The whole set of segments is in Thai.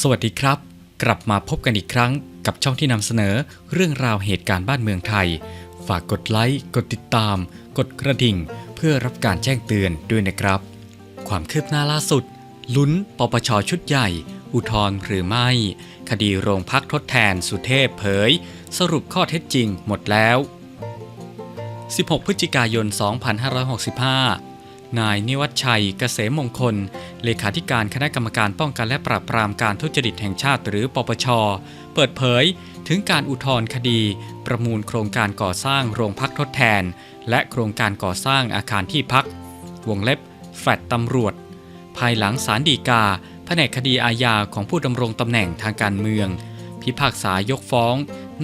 สวัสดีครับ กลับมาพบกันอีกครั้งกับช่องที่นำเสนอเรื่องราวเหตุการณ์บ้านเมืองไทย ฝากกดไลค์กดติดตาม กดกระดิ่ง เพื่อรับการแจ้งเตือนด้วยนะครับ ความคืบหน้าล่าสุด ลุ้นปปชชุดใหญ่ อุทธรหรือไม่ คดีโรงพักทดแทนสุเทพเผย สรุปข้อเท็จจริงหมดแล้ว 16 พฤศจิกายน 2565 นายนิวัฒชัยเกษมมงคล เลขาธิการคณะกรรมการป้องกันและปราบปรามการทุจริตแห่งชาติหรือปปช เปิดเผยถึงการอุทธรณ์คดี ประมูลโครงการก่อสร้างโรงพักทดแทน และโครงการก่อสร้างอาคารที่พัก วงเล็บแฟลตตำรวจ ภายหลังศาลฎีกาแผนกคดีอาญาของผู้ดำรงตำแหน่งทางการเมือง พิพากษายกฟ้อง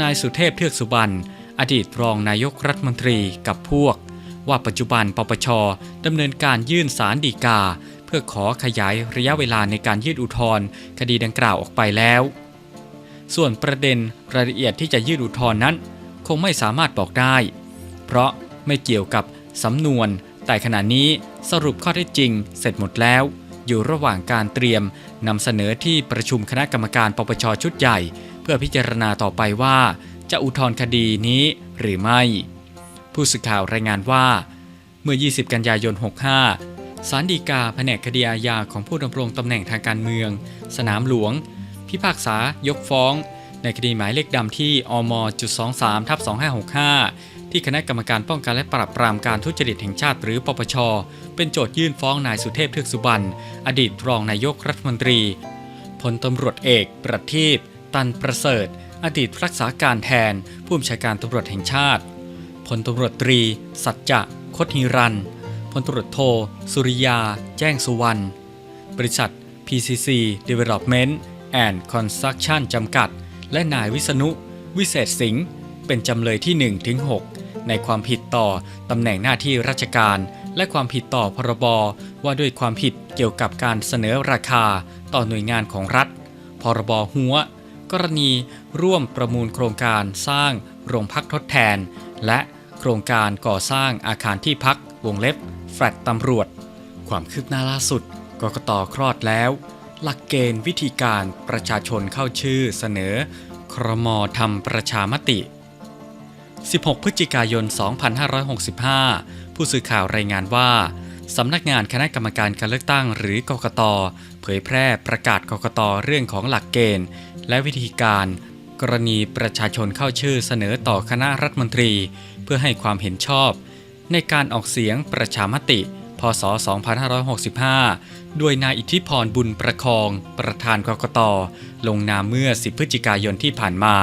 นายสุเทพเทือกสุบรรณอดีตรองนายกรัฐมนตรีกับพวก ว่าปัจจุบันปปชดำเนินการยื่นสารฎีกา เพื่อขอขยายระยะเวลาในการยื่นอุทธรณ์คดีดังกล่าวออกไปแล้ว ส่วนประเด็นรายละเอียดที่จะยื่นอุทธรณ์นั้น คงไม่สามารถบอกได้ เพราะไม่เกี่ยวกับสำนวน แต่ขณะนี้สรุปข้อเท็จจริงเสร็จหมดแล้ว อยู่ระหว่างการเตรียมนำเสนอที่ประชุมคณะกรรมการปปชชุดใหญ่ เพื่อพิจารณาต่อไปว่า จะอุทธรณ์คดีนี้หรือไม่ ผู้สื่อข่าวรายงานว่า เมื่อ 20 กันยายน 65ศาลฎีกาแผนกคดีอาญาของผู้ดำรงตำแหน่งทางการเมือง สนามหลวง พิพากษายกฟ้อง ในคดีหมายเลขดำที่อมจุด23ทับ2565 ที่คณะกรรมการป้องกันและปราบปรามการทุจริตแห่งชาติหรือปปช เป็นโจทยื่นฟ้องนายสุเทพเทือกสุบรรณอดีตรองนายกรัฐมนตรีพลตำรวจเอกประทีปตันประเสริฐ อดีตรักษาการแทนผู้บัญชาการตำรวจแห่งชาติ พลตำรวจตรี สัจจะคดฮิรันพลตำรวจโท สุริยา แจ้งสุวรรณบริษัท PCC Development and Construction จำกัด และนายวิษณุ วิเศษสิงห์เป็นจำเลยที่1ถึง6ในความผิดต่อตำแหน่งหน้าที่ราชการ และความผิดต่อพรบว่าด้วยความผิดเกี่ยวกับการเสนอราคาต่อหน่วยงานของรัฐ พรบหัว กรณีร่วมประมูลโครงการสร้างโรงพักทดแทน และโครงการก่อสร้างอาคารที่พักวงเล็บ แฟลตตำรวจ ความคืบหน้าล่าสุดกกตคลอดแล้ว หลักเกณฑ์วิธีการประชาชนเข้าชื่อเสนอ ครมทำประชามติ 16 พฤศจิกายน 2565 ผู้สื่อข่าวรายงานว่าสำนักงานคณะกรรมการการเลือกตั้งหรือกกต เผยแพร่ประกาศกกตเรื่องของหลักเกณฑ์ และวิธีการ กรณีประชาชนเข้าชื่อเสนอต่อคณะรัฐมนตรี เพื่อให้ความเห็นชอบ ในการออกเสียงประชามติ พศ 2565 ด้วยนายอิทธิพรบุญประคอง ประธานกกต ลงนามเมื่อ 10 พฤศจิกายนที่ผ่านมา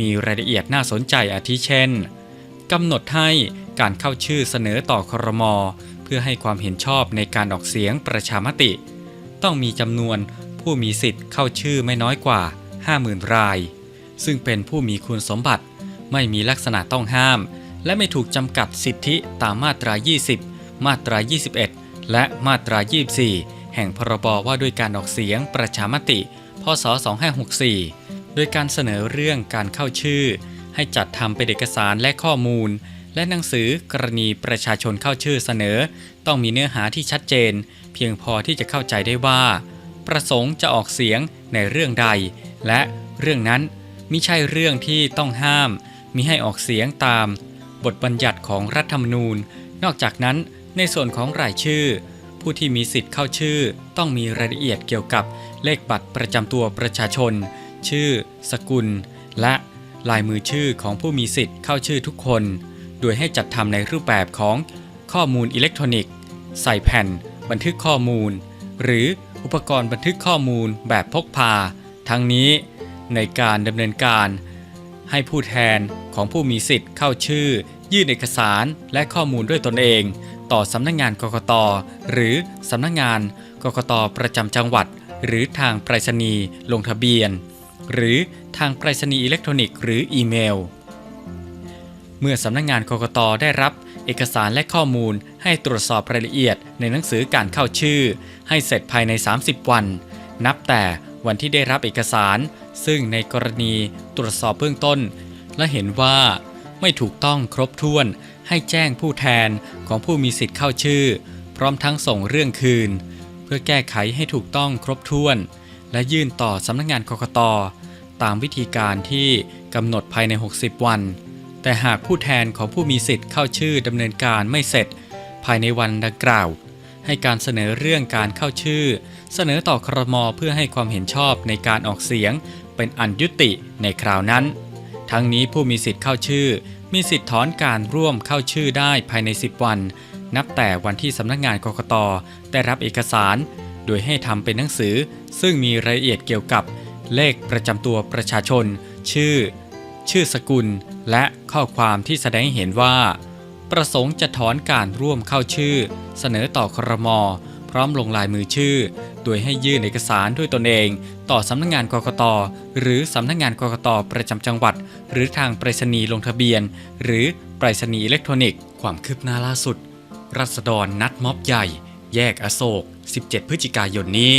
มีรายละเอียดน่าสนใจอาทิเช่นกำหนดให้การเข้าชื่อเสนอต่อครม เพื่อให้ความเห็นชอบในการออกเสียงประชามติ ต้องมีจำนวนผู้มีสิทธิ์เข้าชื่อไม่น้อยกว่า 50,000 ราย ซึ่งเป็นผู้มีคุณสมบัติ ไม่มีลักษณะต้องห้าม และไม่ถูกจำกัดสิทธิตามมาตรา 20 มาตรา 21 และมาตรา 24 แห่งพรบว่าด้วยการออกเสียงประชามติ พศ 2564 โดยการเสนอเรื่องการเข้าชื่อ ให้จัดทำเป็นเอกสารและข้อมูล และหนังสือกรณีประชาชนเข้าชื่อเสนอ ต้องมีเนื้อหาที่ชัดเจน เพียงพอที่จะเข้าใจได้ว่า ประสงค์จะออกเสียงในเรื่องใด และเรื่องนั้น มิใช่เรื่องที่ต้องห้ามมิให้ออกเสียงตาม บทบัญญัติของรัฐธรรมนูญ นอกจากนั้นในส่วนของรายชื่อ ผู้ที่มีสิทธิ์เข้าชื่อ ต้องมีรายละเอียดเกี่ยวกับเลขบัตรประจำตัวประชาชน ชื่อ สกุล และลายมือชื่อของผู้มีสิทธิ์เข้าชื่อทุกคน โดยให้จัดทำในรูปแบบของข้อมูลอิเล็กทรอนิกส์ ใส่แผ่น บันทึกข้อมูล หรืออุปกรณ์บันทึกข้อมูลแบบพกพา ทั้งนี้ ในการดำเนินการ ให้ผู้แทนของผู้มีสิทธิ์เข้าชื่อ ยื่นเอกสารและข้อมูลด้วยตนเอง ต่อสำนักงานกกต หรือสำนักงานกกตประจำจังหวัด หรือทางไปรษณีย์ลงทะเบียน หรือทางไปรษณีย์อิเล็กทรอนิกส์หรืออีเมล เมื่อสำนักงานกกตได้รับเอกสารและข้อมูลให้ตรวจสอบรายละเอียดในหนังสือการเข้าชื่อ ให้เสร็จภายใน 30 วัน นับแต่วันที่ได้รับเอกสาร ซึ่งในกรณีตรวจสอบเบื้องต้น และเห็นว่าไม่ถูกต้องครบถ้วนให้แจ้งผู้แทนของผู้มีสิทธิ์เข้าชื่อ พร้อมทั้งส่งเรื่องคืน เพื่อแก้ไขให้ถูกต้องครบถ้วน และยื่นต่อสำนักงานกกตตามวิธีการที่กำหนดภายใน 60 วัน แต่หากผู้แทนของผู้มีสิทธิ์เข้าชื่อดำเนินการไม่เสร็จ ภายในวันดังกล่าว ให้การเสนอเรื่องการเข้าชื่อ เสนอต่อครมเพื่อให้ความเห็นชอบในการออกเสียง เป็นอันยุติในคราวนั้น ทั้งนี้ผู้มีสิทธิ์เข้าชื่อ มีสิทธิ์ถอนการร่วมเข้าชื่อได้ภายใน 10 วัน นับแต่วันที่สำนักงานกกตได้รับเอกสาร โดยให้ทำเป็นหนังสือ ซึ่งมีรายละเอียดเกี่ยวกับ เลขประจำตัวประชาชน ชื่อ ชื่อสกุล และข้อความที่แสดงให้เห็นว่า ประสงค์จะถอนการร่วมเข้าชื่อ เสนอต่อครมพร้อมลงลายมือชื่อ โดยให้ยื่นเอกสารด้วยตนเอง ต่อสำนักงงานกกต หรือสำนักงงานกกต ประจำจังหวัด หรือทางไปรษณีย์ลงทะเบียน หรือไปรษณีย์อิเล็กทรอนิกส์ความคืบหน้าล่าสุด รัษฎรนัดม็อบใหญ่ แยกอโศก 17 พฤศจิกายนนี้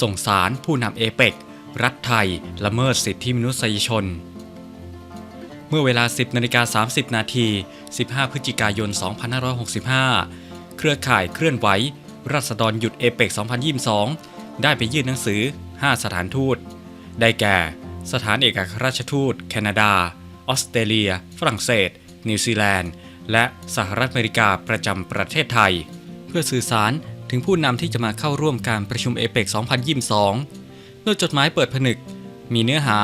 ส่งสารผู้นำเอเปกรัฐไทย ละเมิดสิทธิมนุษยชน เมื่อเวลา 10นาฬิกา30 นาที 15 พฤศจิกายน 2565 เครือข่ายเคลื่อนไหวรัษฎรหยุดเอเปก2022 ได้ไปยื่นหนังสือ 5 สถานทูต ได้แก่ สถานเอกอัครราชทูต แคนาดา ออสเตรเลีย ฝรั่งเศส นิวซีแลนด์ และสหรัฐอเมริกาประจำประเทศไทย เพื่อสื่อสารถึงผู้นำที่จะมาเข้าร่วมการประชุมเอเปก2022 โดยจดหมายเปิดผนึก มีเนื้อหา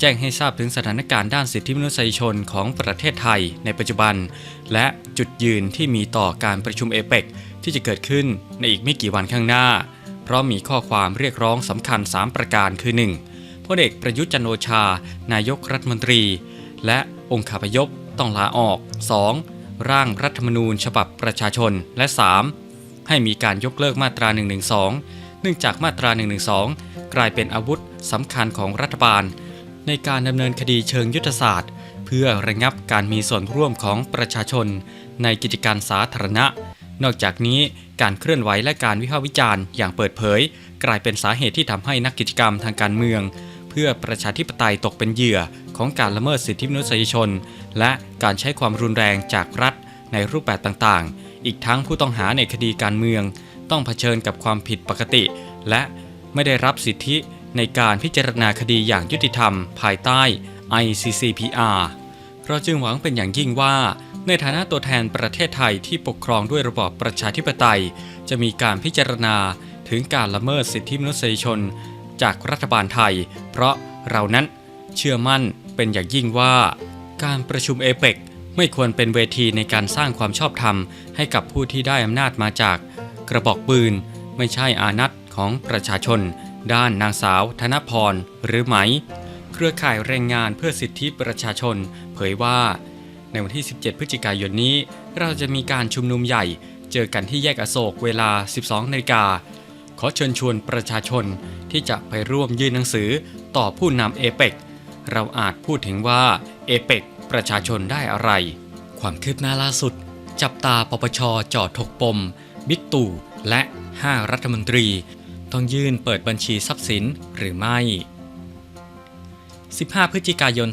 แจ้งให้ทราบถึงสถานการณ์ด้านสิทธิมนุษยชนของประเทศไทยในปัจจุบัน และจุดยืนที่มีต่อการประชุมเอเปกที่จะเกิดขึ้นในอีกไม่กี่วันข้างหน้า ราะมีข้อความเรียกร้องสำคัญ 3 ประการคือ 1. พลเอกประยุทธ์จันโอชา นายกรัฐมนตรี และองค์คาพยพต้องลาออก 2. ร่างรัฐธรรมนูญฉบับประชาชน และ 3. ให้มีการยกเลิกมาตรา 112 เนื่องจากมาตรา 112 กลายเป็นอาวุธสำคัญของรัฐบาล ในการดำเนินคดีเชิงยุทธศาสตร์ เพื่อระงับการมีส่วนร่วมของประชาชน ในกิจการสาธารณะ นอกจากนี้การเคลื่อนไหวและการวิพากษ์วิจารณ์อย่างเปิดเผย กลายเป็นสาเหตุที่ทำให้นักกิจกรรมทางการเมือง เพื่อประชาธิปไตยตกเป็นเหยื่อของการละเมิดสิทธิมนุษยชน และการใช้ความรุนแรงจากรัฐในรูปแบบต่างๆ อีกทั้งผู้ต้องหาในคดีการเมือง ต้องเผชิญกับความผิดปกติ และไม่ได้รับสิทธิในการพิจารณาคดีอย่างยุติธรรม ภายใต้ ICCPR เราจึงหวังเป็นอย่างยิ่งว่า ในฐานะตัวแทนประเทศไทยที่ปกครองด้วยระบอบประชาธิปไตย จะมีการพิจารณาถึงการละเมิดสิทธิมนุษยชน จากรัฐบาลไทย เพราะเรานั้นเชื่อมั่นเป็นอย่างยิ่งว่า การประชุมเอเปกไม่ควรเป็นเวทีในการสร้างความชอบธรรม ให้กับผู้ที่ได้อำนาจมาจาก กระบอกปืน ไม่ใช่อานัตของประชาชน ด้านนางสาว ธนพรหรือไหม เครือข่ายแรงงานเพื่อสิทธิประชาชน เผยว่า ในวันที่ 17 พฤศจิกายนนี้ เราจะมีการชุมนุมใหญ่ เจอกันที่แยกอโศกเวลา 12นาฬิกา ขอเชิญชวนประชาชนที่จะไปร่วมยื่นหนังสือต่อผู้นำเอเปกเราอาจพูดถึงว่าเอเปกประชาชนได้อะไร ความคืบหน้าล่าสุด จับตาปปชจอถกปม บิ๊กตู่และ 5 รัฐมนตรี ต้องยื่นเปิดบัญชีทรัพย์สินหรือไม่ 15 พฤศจิกายน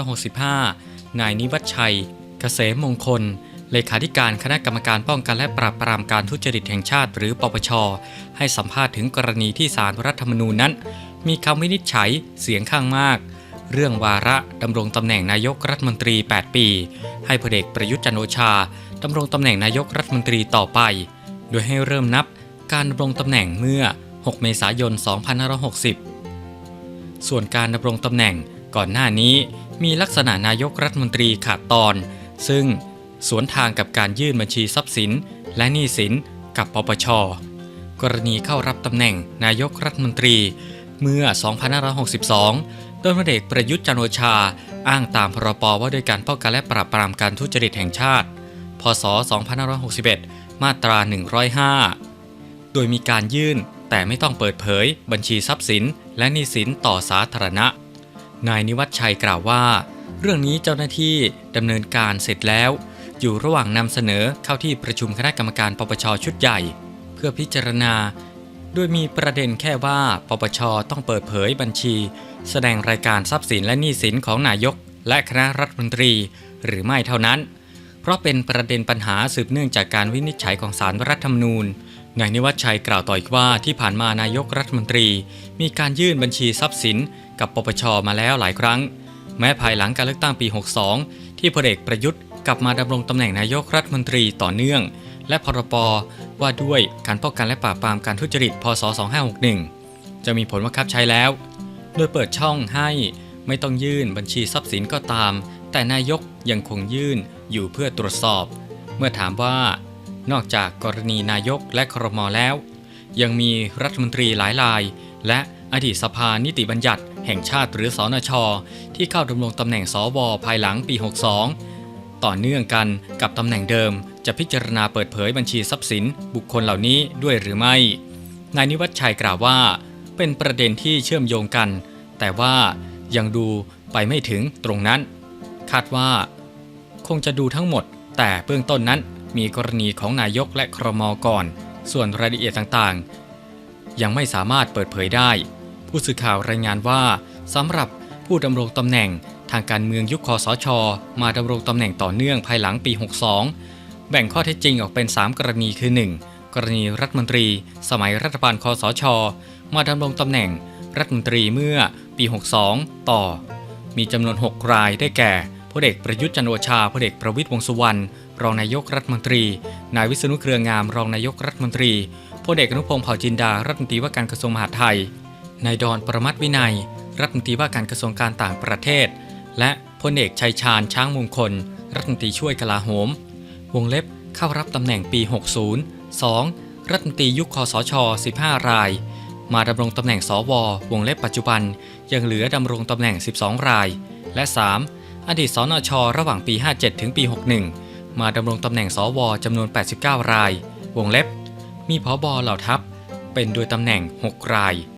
2565 นายนิวัชชัย เกษมมงคล เลขาธิการคณะกรรมการป้องกันและปราบปรามการทุจริตแห่งชาติ หรือปปช ให้สัมภาษณ์ถึงกรณีที่สารรัฐธรรมนูญนั้น มีคำวินิจฉัยเสียงข้างมาก เรื่องวาระดำรงตำแหน่งนายกรัฐมนตรี 8 ปี ให้พลเอกประยุทธ์จันโอชาดำรงตำแหน่งนายกรัฐมนตรีต่อไป โดยให้เริ่มนับการดำรงตำแหน่งเมื่อ 6 เมษายน 2560 ส่วนการดำรงตำแหน่ง ก่อนหน้านี้มีลักษณะนายกรัฐมนตรีขาดตอน ซึ่งสวนทางกับการยื่นบัญชีทรัพย์สิน และหนี้สินกับปปช กรณีเข้ารับตำแหน่งนายกรัฐมนตรี เมื่อ 2562 โดยพลเอกประยุทธ์จันโอชา อ้างตามพรบว่าด้วยการป้องกันและปราบปรามการทุจริตแห่งชาติ พศ 2561 มาตรา 105 โดยมีการยื่นแต่ไม่ต้องเปิดเผย บัญชีทรัพย์สิน และหนี้สินต่อสาธารณะ นายนิวัฒชัยกล่าวว่า เรื่องนี้เจ้าหน้าที่ดำเนินการเสร็จแล้ว อยู่ระหว่างนำเสนอเข้าที่ประชุมคณะกรรมการปปชชุดใหญ่ เพื่อพิจารณา โดยมีประเด็นแค่ว่าปปชต้องเปิดเผยบัญชี แสดงรายการทรัพย์สินและหนี้สินของนายก และคณะรัฐมนตรี หรือไม่เท่านั้น เพราะเป็นประเด็นปัญหาสืบเนื่องจากการวินิจฉัยของศาลรัฐธรรมนูญนายนิวัฒชัยกล่าวต่ออีกว่าที่ผ่านมานายกรัฐมนตรี มีการยื่นบัญชีทรัพย์สิน กับปปชมาแล้วหลายครั้ง แม้ภายหลังการเลือกตั้งปี 62 ที่พลเอกประยุทธ์กลับมาดำรงตำแหน่งนายกรัฐมนตรีต่อเนื่อง และพรปว่าด้วยการป้องกันและปราบปรามการทุจริต พศ 2561 จะมีผลบังคับใช้แล้ว โดยเปิดช่องให้ไม่ต้องยื่นบัญชีทรัพย์สินก็ตาม แต่นายกยังคงยื่นอยู่เพื่อตรวจสอบ เมื่อถามว่านอกจากกรณีนายกและครมแล้ว ยังมีรัฐมนตรีหลายราย และอดีตสภานิติบัญญัติ แห่งชาติหรือสอนช ที่เข้าดำรงตำแหน่งสวภายหลังปี 62 ต่อเนื่องกันกับตำแหน่งเดิม จะพิจารณาเปิดเผยบัญชีทรัพย์สิน บุคคลเหล่านี้ด้วยหรือไม่ นายนิวัฒชัยกล่าวว่า เป็นประเด็นที่เชื่อมโยงกัน แต่ว่ายังดูไปไม่ถึงตรงนั้น คาดว่า คงจะดูทั้งหมด แต่เบื้องต้นนั้นมีกรณีของนายกและครมก่อน ส่วนรายละเอียดต่างๆ ยังไม่สามารถเปิดเผยได้ ผู้สื่อข่าวรายงานว่าสำหรับผู้ดำรงตำแหน่งทางการเมืองยุคคอสช มาดำรงตำแหน่งต่อเนื่องภายหลังปี 62 แบ่งข้อเท็จจริงออกเป็น 3 กรณีคือ 1. กรณีรัฐมนตรี สมัยรัฐบาลคอสช มาดำรงตำแหน่ง รัฐมนตรีเมื่อปี 62 ต่อ มีจำนวน 6 รายได้แก่พลเอกประยุทธ์จันโอชาพลเอกประวิตรวงษ์สุวรรณรองนายกรัฐมนตรี นายวิษณุเครืองาม รองนายกรัฐมนตรีพลเอกอนุพงศ์เผ่าจินดารัฐมนตรีว่าการกระทรวงมหาดไทย นายดอนประมัติวินัย รัฐมนตรีว่าการกระทรวงการต่างประเทศ และพลเอกชัยชาญช้างมงคล รัฐมนตรีช่วยกลาโหม วงเล็บเข้ารับตำแหน่งปี 60 2. รัฐมนตรียุคคอสช 15 ราย มาดำรงตำแหน่งสว วงเล็บปัจจุบัน ยังเหลือดำรงตำแหน่ง 12 ราย และ 3. อดีตสนช ระหว่างปี 57 ถึงปี 61 มาดำรงตำแหน่งสวจำนวน 89 ราย วงเล็บ มีผอบอเหล่าทัพ เป็นโดยตำแหน่ง 6 ราย